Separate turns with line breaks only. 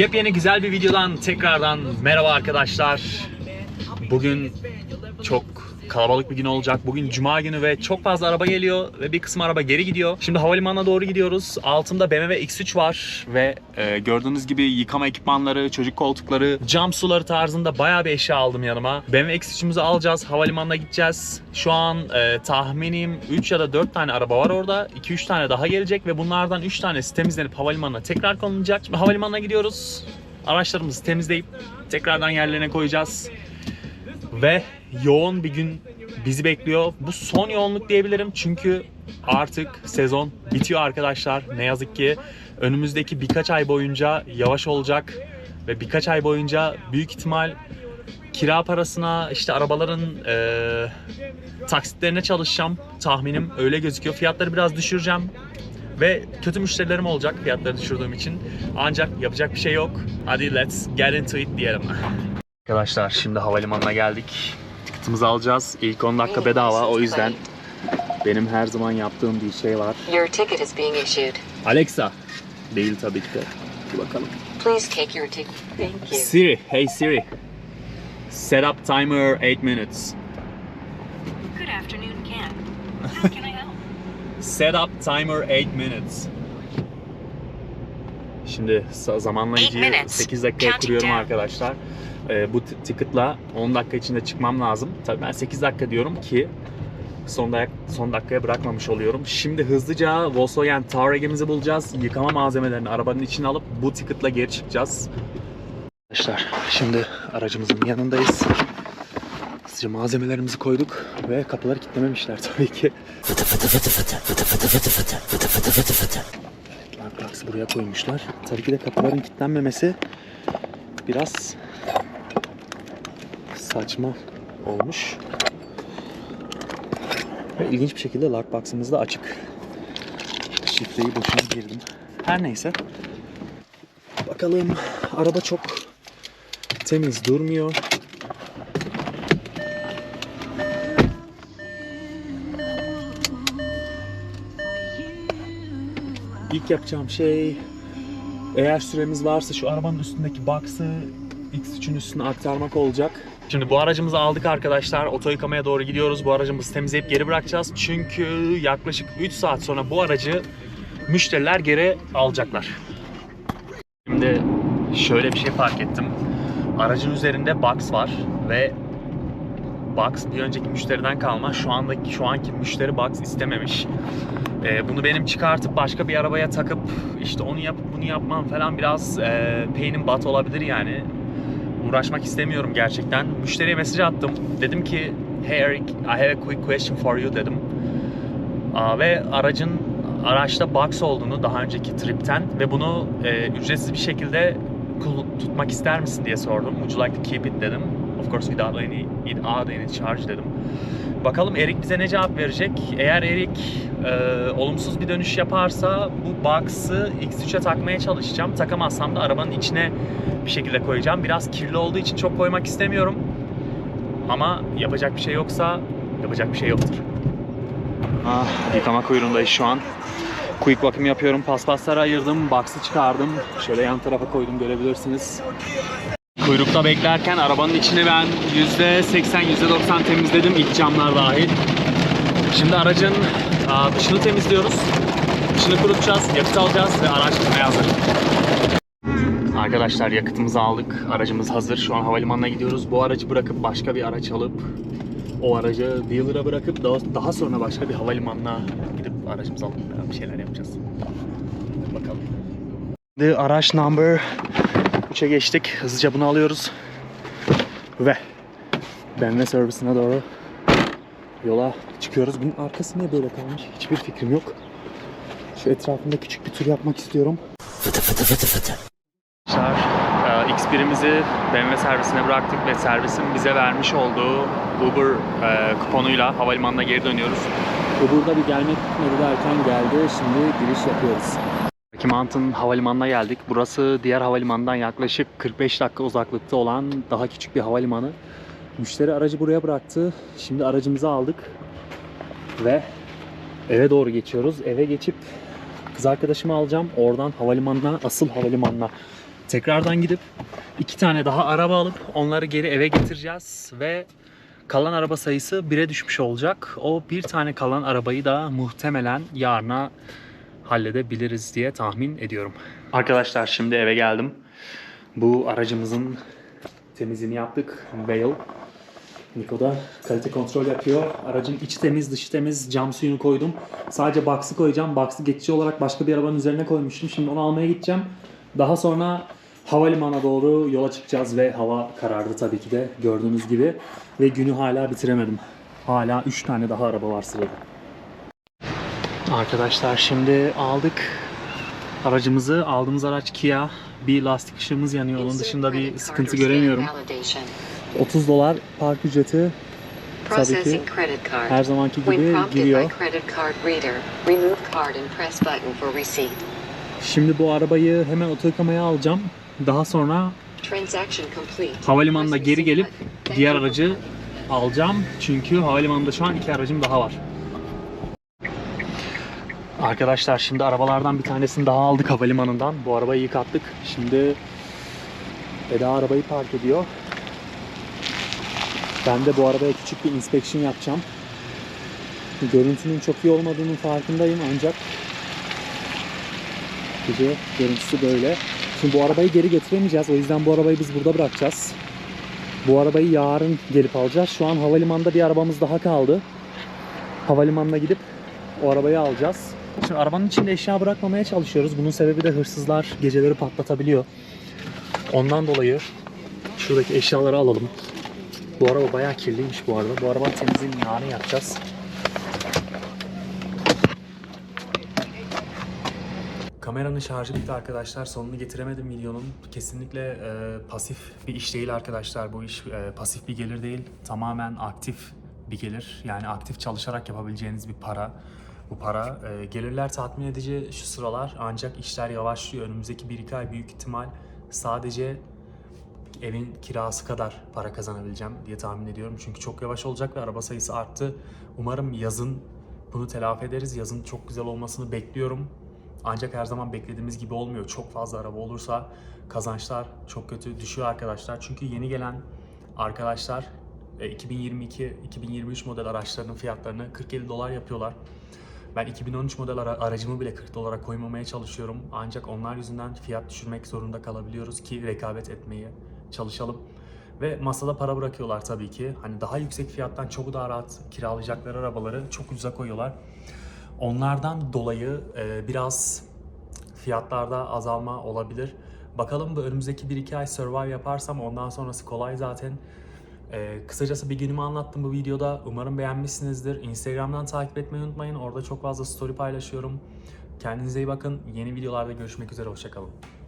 Yepyeni güzel bir videodan tekrardan merhaba arkadaşlar. Bugün çok kalabalık bir gün olacak. Bugün cuma günü ve çok fazla araba geliyor ve bir kısım araba geri gidiyor. Şimdi havalimanına doğru gidiyoruz. Altımda BMW X3 var ve e, gördüğünüz gibi yıkama ekipmanları, çocuk koltukları, cam suları tarzında bayağı bir eşya aldım yanıma. BMW X3'ümüzü alacağız. Havalimanına gideceğiz. Şu an e, tahminim 3 ya da 4 tane araba var orada. 2-3 tane daha gelecek ve bunlardan 3 tanesi temizlenip havalimanına tekrar konulacak. Şimdi havalimanına gidiyoruz. Araçlarımızı temizleyip tekrardan yerlerine koyacağız. Ve yoğun bir gün bizi bekliyor. Bu son yoğunluk diyebilirim çünkü artık sezon bitiyor arkadaşlar. Ne yazık ki önümüzdeki birkaç ay boyunca yavaş olacak ve birkaç ay boyunca büyük ihtimal kira parasına işte arabaların eee, taksitlerine çalışacağım. Tahminim öyle gözüküyor. Fiyatları biraz düşüreceğim. Ve kötü müşterilerim olacak fiyatları düşürdüğüm için. Ancak yapacak bir şey yok. Hadi let's get into it diyelim. Arkadaşlar şimdi havalimanına geldik. Tiketimizi alacağız. İlk 10 dakika bedava o yüzden benim her zaman yaptığım bir şey var.
Your ticket is being issued.
Alexa. Değil tabii ki de. Bir bakalım.
Please take your ticket. Thank you.
Siri, hey Siri. Set up timer 8 minutes.
Good afternoon, Ken. How can I help?
Set up timer 8 minutes. Şimdi zamanlayıcıyı
Eight minutes.
8 dakikaya kuruyorum
down.
arkadaşlar. Ee, bu ticket'la 10 dakika içinde çıkmam lazım. Tabii ben 8 dakika diyorum ki son, dak- son dakikaya bırakmamış oluyorum. Şimdi hızlıca Volkswagen Touareg'imizi bulacağız. Yıkama malzemelerini arabanın içine alıp bu ticket'la geri çıkacağız. Arkadaşlar şimdi aracımızın yanındayız. Hızlıca malzemelerimizi koyduk ve kapıları kilitlememişler tabii ki. Evet, Larbox'ı buraya koymuşlar. Tabii ki de kapıların kilitlenmemesi biraz saçma olmuş. Ve ilginç bir şekilde Larbox'ımız da açık. Şifreyi boşuna girdim. Her neyse. Bakalım. Araba çok temiz durmuyor. İlk yapacağım şey eğer süremiz varsa şu arabanın üstündeki box'ı X3'ün üstüne aktarmak olacak. Şimdi bu aracımızı aldık arkadaşlar. Oto yıkamaya doğru gidiyoruz. Bu aracımızı temizleyip geri bırakacağız. Çünkü yaklaşık 3 saat sonra bu aracı müşteriler geri alacaklar. Şimdi şöyle bir şey fark ettim. Aracın üzerinde box var ve box bir önceki müşteriden kalma. Şu andaki şu anki müşteri box istememiş. Ee, bunu benim çıkartıp başka bir arabaya takıp işte onu yapıp bunu yapmam falan biraz e, pain in butt olabilir yani. Uğraşmak istemiyorum gerçekten. Müşteriye mesaj attım. Dedim ki Hey Eric, I have a quick question for you dedim. Aa, ve aracın araçta box olduğunu daha önceki tripten ve bunu e, ücretsiz bir şekilde tutmak ister misin diye sordum. Would you like to keep it dedim. Of course without any, without any charge dedim. Bakalım Erik bize ne cevap verecek. Eğer Erik e, olumsuz bir dönüş yaparsa bu box'ı X3'e takmaya çalışacağım. Takamazsam da arabanın içine bir şekilde koyacağım. Biraz kirli olduğu için çok koymak istemiyorum. Ama yapacak bir şey yoksa yapacak bir şey yoktur. Ah, yıkama kuyruğundayız şu an. Quick bakım yapıyorum. Paspasları ayırdım. Box'ı çıkardım. Şöyle yan tarafa koydum görebilirsiniz. Kuyrukta beklerken arabanın içini ben %80, %90 temizledim. iç camlar dahil. Şimdi aracın dışını temizliyoruz. Dışını kurutacağız, yakıt alacağız ve araç tutmaya hazır. Arkadaşlar yakıtımızı aldık. Aracımız hazır. Şu an havalimanına gidiyoruz. Bu aracı bırakıp başka bir araç alıp o aracı dealer'a bırakıp daha, daha sonra başka bir havalimanına gidip aracımızı alıp bir şeyler yapacağız. Bakalım. Şimdi araç number 3'e geçtik. Hızlıca bunu alıyoruz. Ve BMW servisine doğru yola çıkıyoruz. Bunun arkası niye böyle kalmış? Hiçbir fikrim yok. Şu etrafında küçük bir tur yapmak istiyorum. Arkadaşlar, e, X1'imizi BMW servisine bıraktık ve servisin bize vermiş olduğu Uber e, kuponuyla havalimanına geri dönüyoruz. Uber'da bir gelmek tutmadı derken geldi. Şimdi giriş yapıyoruz. Mountain havalimanına geldik. Burası diğer havalimanından yaklaşık 45 dakika uzaklıkta olan daha küçük bir havalimanı. Müşteri aracı buraya bıraktı. Şimdi aracımızı aldık ve eve doğru geçiyoruz. Eve geçip kız arkadaşımı alacağım. Oradan havalimanına, asıl havalimanına tekrardan gidip iki tane daha araba alıp onları geri eve getireceğiz ve kalan araba sayısı 1'e düşmüş olacak. O bir tane kalan arabayı da muhtemelen yarına halledebiliriz diye tahmin ediyorum. Arkadaşlar şimdi eve geldim. Bu aracımızın temizliğini yaptık. Veil. Niko da kalite kontrol yapıyor. Aracın içi temiz, dışı temiz. Cam suyunu koydum. Sadece box'ı koyacağım. Box'ı geçici olarak başka bir arabanın üzerine koymuştum. Şimdi onu almaya gideceğim. Daha sonra havalimanına doğru yola çıkacağız ve hava karardı tabii ki de gördüğünüz gibi. Ve günü hala bitiremedim. Hala 3 tane daha araba var sırada. Arkadaşlar şimdi aldık aracımızı. Aldığımız araç Kia. Bir lastik ışığımız yanıyor. Onun dışında bir sıkıntı göremiyorum. 30 dolar park ücreti tabii ki her zamanki gibi giriyor. Şimdi bu arabayı hemen oto yıkamaya alacağım. Daha sonra havalimanına geri gelip diğer aracı alacağım. Çünkü havalimanında şu an iki aracım daha var. Arkadaşlar şimdi arabalardan bir tanesini daha aldık havalimanından. Bu arabayı yıkattık. Şimdi Eda arabayı park ediyor. Ben de bu arabaya küçük bir inspection yapacağım. Görüntünün çok iyi olmadığının farkındayım ancak gece görüntüsü böyle. Şimdi bu arabayı geri getiremeyeceğiz. O yüzden bu arabayı biz burada bırakacağız. Bu arabayı yarın gelip alacağız. Şu an havalimanında bir arabamız daha kaldı. Havalimanına gidip o arabayı alacağız. Şimdi arabanın içinde eşya bırakmamaya çalışıyoruz. Bunun sebebi de hırsızlar geceleri patlatabiliyor. Ondan dolayı şuradaki eşyaları alalım. Bu araba bayağı kirliymiş bu arada. Bu arabanın temizliğini yarın yapacağız. Kameranın şarjı bitti arkadaşlar. Sonunu getiremedim videonun. Kesinlikle e, pasif bir iş değil arkadaşlar. Bu iş e, pasif bir gelir değil. Tamamen aktif bir gelir. Yani aktif çalışarak yapabileceğiniz bir para. Bu para e, gelirler tatmin edici şu sıralar. Ancak işler yavaşlıyor. Önümüzdeki 1-2 ay büyük ihtimal sadece evin kirası kadar para kazanabileceğim diye tahmin ediyorum. Çünkü çok yavaş olacak ve araba sayısı arttı. Umarım yazın bunu telafi ederiz. Yazın çok güzel olmasını bekliyorum. Ancak her zaman beklediğimiz gibi olmuyor. Çok fazla araba olursa kazançlar çok kötü düşüyor arkadaşlar. Çünkü yeni gelen arkadaşlar 2022-2023 model araçlarının fiyatlarını 40-50 dolar yapıyorlar. Ben 2013 model ara- aracımı bile 40 dolara koymamaya çalışıyorum. Ancak onlar yüzünden fiyat düşürmek zorunda kalabiliyoruz ki rekabet etmeye çalışalım. Ve masada para bırakıyorlar tabii ki. Hani daha yüksek fiyattan çok daha rahat kiralayacakları arabaları çok ucuza koyuyorlar. Onlardan dolayı e, biraz fiyatlarda azalma olabilir. Bakalım bu önümüzdeki 1-2 ay survive yaparsam ondan sonrası kolay zaten. E, kısacası bir günümü anlattım bu videoda. Umarım beğenmişsinizdir. Instagram'dan takip etmeyi unutmayın. Orada çok fazla story paylaşıyorum. Kendinize iyi bakın. Yeni videolarda görüşmek üzere. Hoşçakalın.